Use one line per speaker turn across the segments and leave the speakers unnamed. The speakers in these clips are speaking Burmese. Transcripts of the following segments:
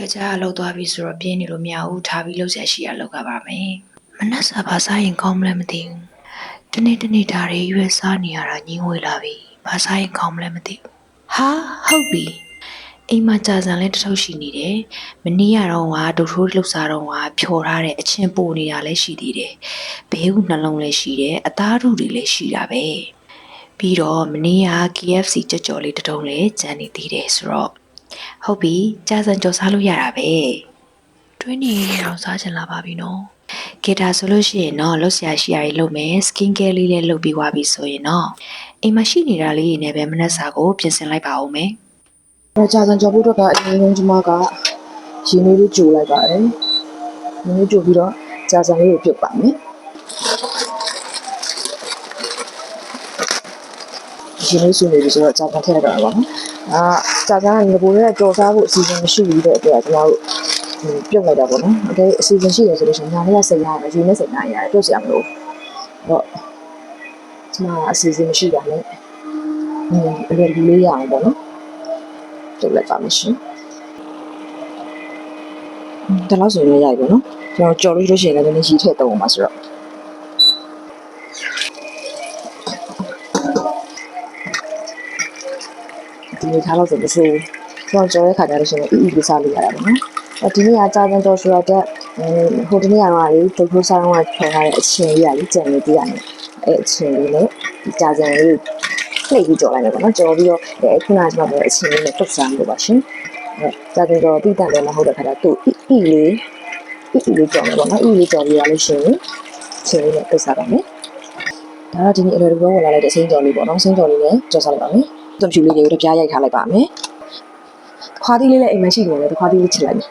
ယောက်ျားကလှုပ်သွားပြီဆိုတော့ပြင်းနေလို့မရဘူးထားပြီးလှုပ်ဆက်ရှိရလှုပ်ကြပါမယ်မနှက်စာဘာစားရင်ကောင်းမလဲမသိဘူးတနေ့တနေ့ဒါတွေရွေးစားနေရတာညင်းဝေလာပြီဘာစားရင်ကောင်းမလဲမသိဘူးဟာဟုတ်ပြီအိမ်မှာကြာစံလဲတစ်ထုပ်ရှိနေတယ်မနေ့ကတော့ကဒုထိုးလှုပ်စားတော့ကဖြော်ထားတဲ့အချင်းပိုနေတာလည်းရှိသေးတယ်ဘေးကနှလုံးလည်းရှိတယ်အသားထုတွေလည်းရှိတာပဲပြီးတော့မနေ့က KFC ကြက်ကြော်လေးတစ်ထုံးလည်းကျန်နေသေးတယ်ဆိုတော့ ဟုတ်ပြီကြာစံကြော်စားလို့ရတာပဲတွင်းနေတော့စားချင်လာပါပြီနော်ဂီတာဆိုလို့ရှိရင်တော့လှုပ်ရှားရှိရည်လုပ်မယ် skin care လေးလည်းလုပ်ပြီးသွားပြီဆိုရင်တော့အိမ်မှာရှိနေတာလေးတွေနဲ့ပဲမနက်စာကိုပြင်ဆင်လိုက်ပါဦးမယ်
အဲကြာစံကြော်ဖို့အတွက်ကအရင်ဆုံးကျွန်မကရင်းနှီးလေးကြိုလိုက်ပါတယ်ရင်းနှီးကြိုပြီးတော့ကြာစံလေးကိုပြုတ်ပါမယ် ရေလေးရှိနေပြီဆိုတော့ကြာကန်ထည့်လိုက်တာပါနော်။အာကြာကန်ကငကိုနဲ့ကြော်စားဖို့အစီအစဉ်မရှိဘူးတဲ့အတွက်ကျွန်တော်တို့ပြုတ်လိုက်တာပေါ့နော်။အဲဒီအစီအစဉ်ရှိတယ်ဆိုလို့ရှိရင်ညာလေးကစိတ်ရတယ်၊ရေနဲ့စိတ်နိုင်ရတယ်ပြုတ်စရာမလို။တော့ကျွန်တော်အစီအစဉ်မရှိတာနဲ့အင်းအလွယ်လူလေးရအောင်ပေါ့နော်။ပြုတ်လိုက်ပါမယ်ရှင်။ဒါလောက်ဆိုရင်လည်းရိုက်ပါနော်။ကျွန်တော်ကြော်လို့ရှိရင်လည်းနည်းနည်းရေထည့်တော့မှာဆိုတော့ ဒီနေ့ထားလို့ဆိုလို့ဆိုကျွန်တော်ကြော်တဲ့ခါကျတော့ရှင်အီအီလေးစားလို့ရတာပေါ့နော်။အဲဒီနေ့ကကြာကြကြော်ဆိုတော့တဲ့ဟိုဒီနေ့ကတော့လေဒုက္ခစားတော့ဖြောထားတဲ့အချင်းလေးကလေကြံနေသေးရတယ်။အဲအချင်းလေးနဲ့ဒီကြာကြံလေးနှိပ်ပြီးကြော်လိုက်မယ်ပေါ့နော်ကြော်ပြီးတော့အဲခုနကကျွန်တော်ပြောတဲ့အချင်းလေးနဲ့တုတ်စားလို့ပါရှင်အဲကြာကြတော့တိတတ်တယ်မဟုတ်တဲ့ခါကျသူ့အီလေးအီလေးကြော်မယ်ပေါ့နော်အီလေးကြော်ပြီးရလို့ရှိရင်ချင်းလေးနဲ့တုတ်စားပါမယ်ဒါတော့ဒီနေ့အလွယ်တကူဝင်လာလိုက်တဲ့စိမ်းကြော်လေးပေါ့နော်စိမ်းကြော်လေးနဲ့ကြော်စားလိုက်ပါမယ် သွန်ဖြူလေးတွေကိုတပြားရိုက်ထားလိုက်ပါမယ်ခွားသီးလေးလည်းအိမ်မရှိနေတယ်ခွားသီးလေးချစ်လိုက်မယ်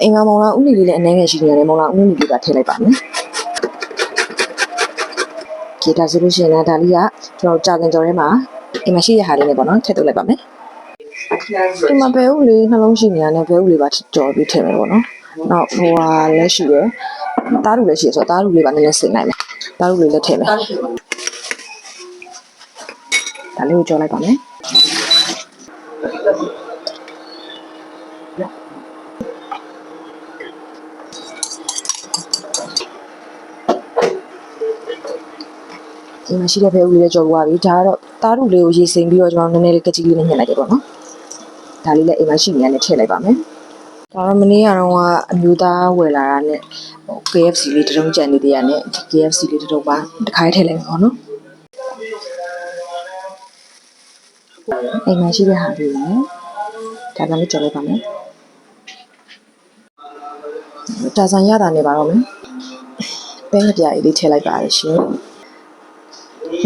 အိမ်မှာမောင်လာဥနီလေးလည်းအနေငယ်ရှိနေတယ်မောင်လာဥနီလေးပါထည့်လိုက်ပါမယ်ဂီတာဆိုလို့ရှိရင်လည်းဒါလေးကကျွန်တော်ကြာတင်ကြော်ထဲမှာအိမ်မှာရှိတဲ့ဟာလေးနဲ့ပေါ့နော်ထည့်ထုတ်လိုက်ပါမယ်အိမ်မှာဘဲဥလေးနှလုံးရှိနေရတယ်ဘဲဥလေးပါကြော်ပြီးထည့်မယ်ပေါ့နော်နောက်ဟိုဟာလည်းရှိတယ်တားရူလည်းရှိရဆိုတော့တားရူလေးပါနည်းနည်းစိတ်နိုင်မယ်တားရူလေးလည်းထည့်မယ် ဒါလေးကိုကြော်လိုက်ပါမယ်အိမ်မှာရှိတဲ့ဘဲဥလေးလည်းကြော်သွားပြီဒါကတော့တားရူလေးကိုရေစိမ်ပြီးတော့ကျွန်တော်နည်းနည်းလေးကကြီးလေးနဲ့ညှက်လိုက်တယ်ပေါ့နော်ဒါလေးလည်းအိမ်မှာရှိနေရတယ်ထည့်လိုက်ပါမယ်ဒါတော့မနေ့ကတော့ကအမျိုးသားဝယ်လာတာနဲ့ဟို KFC လေးတစ်တုံးကြံနေသေးရနဲ့ KFC လေးတစ်တုံးပါတစ်ခါထည့်လိုက်မှာပေါ့နော် အိမ်မှာရှိတဲ့ဟာလေးနဲ့ဒါကလည်းကြော်လိုက်ပါမယ်ဒါဆန်ရတာနေပါတော့မယ်ပဲငပြားလေးထည့်လိုက်ပါရရှင်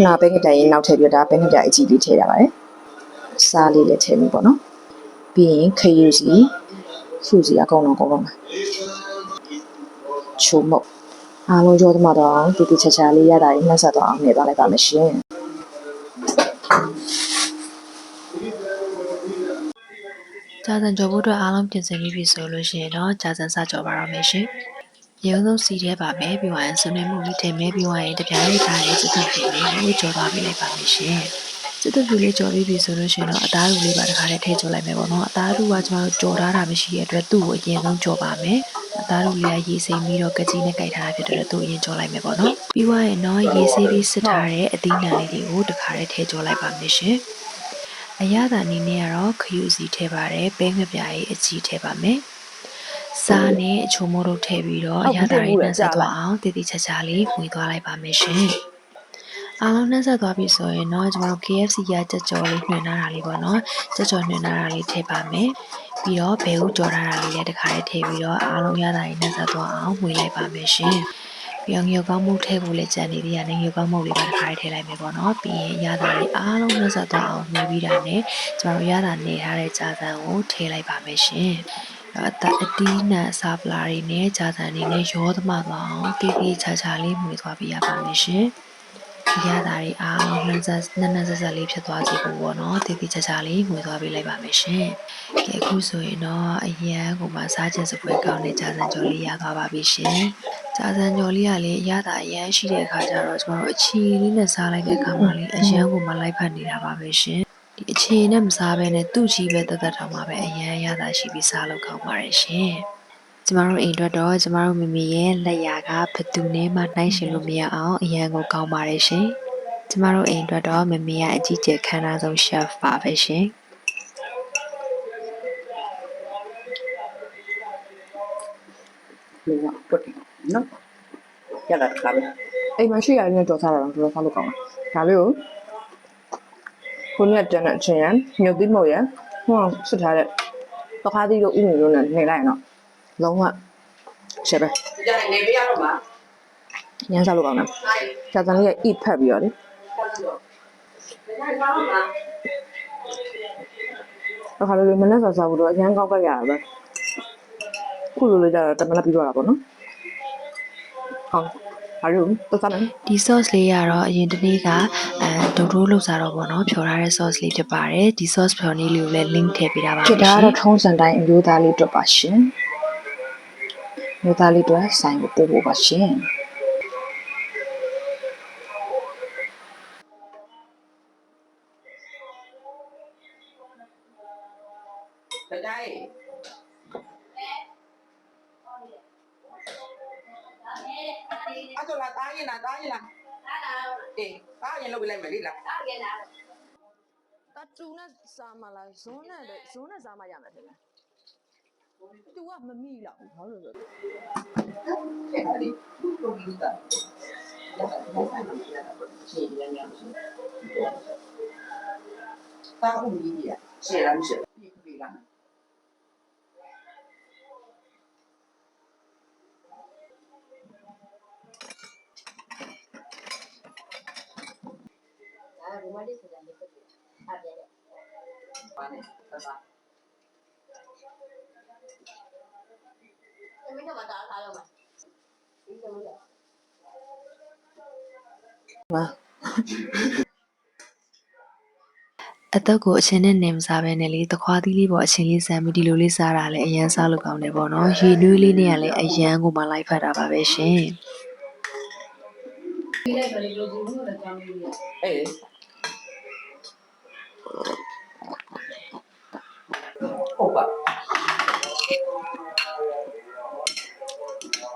နာပဲငပြားလေးနောက်ထည့်ပြီးတော့ဒါပဲငပြားအကြီးလေးထည့်ရပါတယ်စားလေးလည်းထည့်ပြီပေါ့နော်ပြီးရင်ခရူစီဖူစီအကုန်လုံးကုန်ပါမှာချိုမုတ်အားလုံးကြောသမားတော့တူတူချာချာလေးရတာရင်နှက်ဆက်တော့အောင်နေသွားလိုက်ပါမယ်ရှင်
ကြာစံကြော်ဖို့အတွက်အားလုံးပြင်ဆင်ပြီးပြီဆိုလို့ရှိရင်တော့ကြာစံစကြော်ပါတော့မယ်ရှင်ရုံဆုံးစီထဲပါမယ်ပြီးသွားရင်ဆွနေမှုလေးထည့်မယ်ပြီးသွားရင်တပြားလေးထားလေးစစ်သက်ဖြစ်လေးကိုကြော်သွားပြီးလိုက်ပါမယ်ရှင်စစ်သက်ဖြစ်လေးကြော်ပြီးပြီဆိုလို့ရှိရင်တော့အသားရူလေးပါတစ်ခါလေးထည့်ကြော်လိုက်မယ်ပေါ့နော်အသားရူကကျွန်တော်တို့ကြော်ထားတာမရှိတဲ့အတွက်သူ့ကိုအရင်ဆုံးကြော်ပါမယ်အသားရူလေးကရေစိမ်ပြီးတော့ကကြီးနဲ့ကြိုက်ထားတာဖြစ်တဲ့အတွက်သူ့အရင်ကြော်လိုက်မယ်ပေါ့နော်ပြီးသွားရင်တော့ရေဆေးပြီးစစ်ထားတဲ့အသီးနှံလေးတွေကိုတစ်ခါလေးထည့်ကြော်လိုက်ပါမယ်ရှင် အရသာအနေနဲ့ကတော့ခယူစီထည့်ပါတယ်ပဲငပြားရေးအကြီးထည့်ပါမယ်စားနဲ့အချိုမိုးတို့ထည့်ပြီးတော့အရသာရေးနှက်ဆက်သွားအောင်တည်တည်ချာချာလေးမှွေသွားလိုက်ပါမယ်ရှင်အားလုံးနှက်ဆက်သွားပြီဆိုရင်တော့ကျွန်တော် KFC ရကြက်ကြော်လေးနှွှင်ထားတာလေးပေါ့နော်ကြက်ကြော်နှွှင်ထားတာလေးထည့်ပါမယ်ပြီးတော့ဘဲဥကြော်ထားတာလေးလည်းတစ်ခါလေးထည့်ပြီးတော့အားလုံးရသာရေးနှက်ဆက်သွားအောင်မှွေလိုက်ပါမယ်ရှင် ပြီးတော့ငရုတ်ကောင်းမှုထည့်ဖို့လည်းကြံနေသေးတယ်ငရုတ်ကောင်းမှုလေးပါတစ်ခါလေးထည့်လိုက်မယ်ပေါ့နော်ပြီးရင်ရသာလေးအားလုံးနှက်ဆက်သွားအောင်မှွေပြီးတာနဲ့ကျွန်တော်ရသာနေထားတဲ့ကြာစံကိုထည့်လိုက်ပါမယ်ရှင်အတအတီးနဲ့ဆာပလာတွေနဲ့ဂျာဆန်တွေနဲ့ရောသမသွားအောင်တေးသေးချာချာလေးမှွေသွားပြရပါမယ်ရှင်ဒီရတာတွေအားလုံးနှမ်းဆက်နှမ်းနှမ်းဆက်ဆက်လေးဖြစ်သွားစေဖို့ပေါ့နော်တေးသေးချာချာလေးမှွေသွားပြလိုက်ပါမယ်ရှင်ဒီအခုဆိုရင်တော့အရန်ကိုမှစားခြင်းစပွဲကောင်းတဲ့ဂျာဆန်ကြော်လေးရသွားပါပြီရှင် ဂျာဆန်ကြော်လေးကလည်းအရတာအရန်ရှိတဲ့အခါကျတော့ကျွန်တော်တို့အချီလေးနဲ့စားလိုက်တဲ့အခါမှာလေအရန်ကိုမှလိုက်ဖက်နေတာပါပဲရှင်ဒီအခြေနဲ့မစားဘဲနဲ့သူ့ကြီးပဲတသက်တောင်မှပဲအရန်ရတာရှိပြီးစားလို့ကောင်းပါတယ်ရှင်ကျမတို့အိမ်အတွက်တော့ကျမတို့မိမိရဲ့လက်ရာကဘယ်သူနဲ့မှနှိုင်းရှင်လို့မရအောင်အရန်ကိုကောင်းပါတယ်ရှင်ကျမတို့အိမ်အတွက်တော့မမေကအကြီးကျယ်ခမ်းနားဆုံး chef ပါပဲရှင်
လူကပုတ်တယ် နော်ရတာတစ်ခါပဲ
အိမ်မှာရှိရတဲ့ကြော်စားတာတော့တော်တော်စားလို့ကောင်းတယ်ဒါလေးကိုခုနကတန်းတဲ့အချင်းရညှုပ်သီးမဟုတ်ရဟိုဆွတ်ထားတဲ့ပခါးသီးတို့ဥမီတို့နဲ့နေလိုက်ရင်တော့လုံးဝရှယ်ပဲ
ကြိုင်နေပြရတော့မှာ
ညမ်းစားလို့ကောင်းတယ်ကြာစံလေးရဲ့ eat ဖက်ပြီးတော့လေ
ဆက်ပြီးတော့ကြိုင်တော့မှာ
အခါလေးမနဲ့စားစားဖို့တော့အရန်ကောင်းကြရတာပဲခုလိုလိုကြတော့တမလက်ပြီးတော့တာပေါ့နော် ဟုတ်ဟာရုံတော့စားမယ်
ဒီ sauce လေးကတော့အရင်တစ်နေ့ကအဲဒုတ်ထိုးလောက်စားတော့ပေါ့နော်ဖြော်ထားတဲ့ sauce လေးဖြစ်ပါတယ်ဒီ sauce ဖြော်နည်းလေးကိုလည်း link ထည့်ပေးထားပါမယ်
ဖြစ်တာ
ရှင်
ကတော့ထုံးစံတိုင်းအမျိုးသားလေးအတွက်ပါရှင်အမျိုးသားလေးအတွက်ဆိုင်ကိုပို့ဖို့ပါရှ
င် အဲ့တော့လာတားရင်လားတားရင်လားအေးတားရင်လုပ်ပြလိုက်မယ်လေလား
တတူနဲ့စားမလားဇွန်းနဲ့ဇွန်းနဲ့စားမရမယ်တဲ့သူကမမိလောက်ဘူးဘာလို့လဲ
အဲ့ဒါလေးလုပ်ပြီးသားရတာတော့ဆိုင်မှာရတာပေါ့ရှင်းရမ်းရမ်းတားဦးကြီးရရှင်းရမ်းရှင်းပြီးပြီလား ပါနေသစား
မ
အသက်ကိုအချင်းနဲ့နေမစားဘဲနဲ့လေတခွားသီးလေးပေါ်အချင်းလေးဆမ်းပြီးဒီလိုလေးစားတာလည်းအရန်စားလို့ကောင်းတယ်ပေါ့နော်ရေနွေးလေးနဲ့ကလည်းအရန်ကိုမှလိုက်ဖက်တာပါပဲရှင်
အေး ဟုတ်ပါ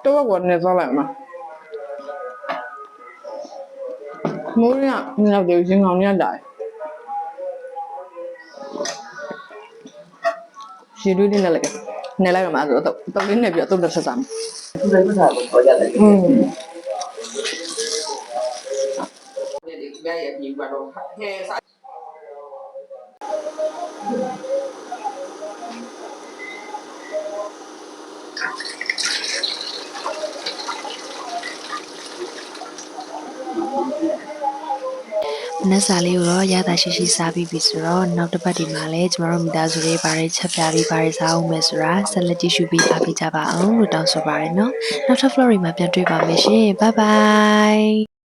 တော့ကနေစားလိုက်မှာမိုးရညောက်တယ်ရင်ကောင်ညက်တာရေတွေးနေလိုက်နေလိုက်တော့မှာဆိုတော့တော့လေးနဲ့ပြီးတော့တော့ဆက်စားမယ်
သူလည်းမစားဘူးခေါ်ရတယ်
อืม
ဒီဒီကြရဲ့ဒီကတော့ဟဲစား
မ နက်စာလေးကိုတော့ရတာရှိရှိစားပြီးပြီဆိုတော့နောက်တစ်ပတ်ဒီမှာလည်းကျမတို့မိသားစုလေးဘာတွေချက်ပြပြီးဘာတွေစားအောင်မယ်ဆိုတာဆက်လက်ကြည့်ရှုပြီးအားပေးကြပါအောင်လို့တောင်းဆိုပါရနော်နောက်ထပ် floor မှာပြန်တွေ့ပါမယ်ရှင် bye bye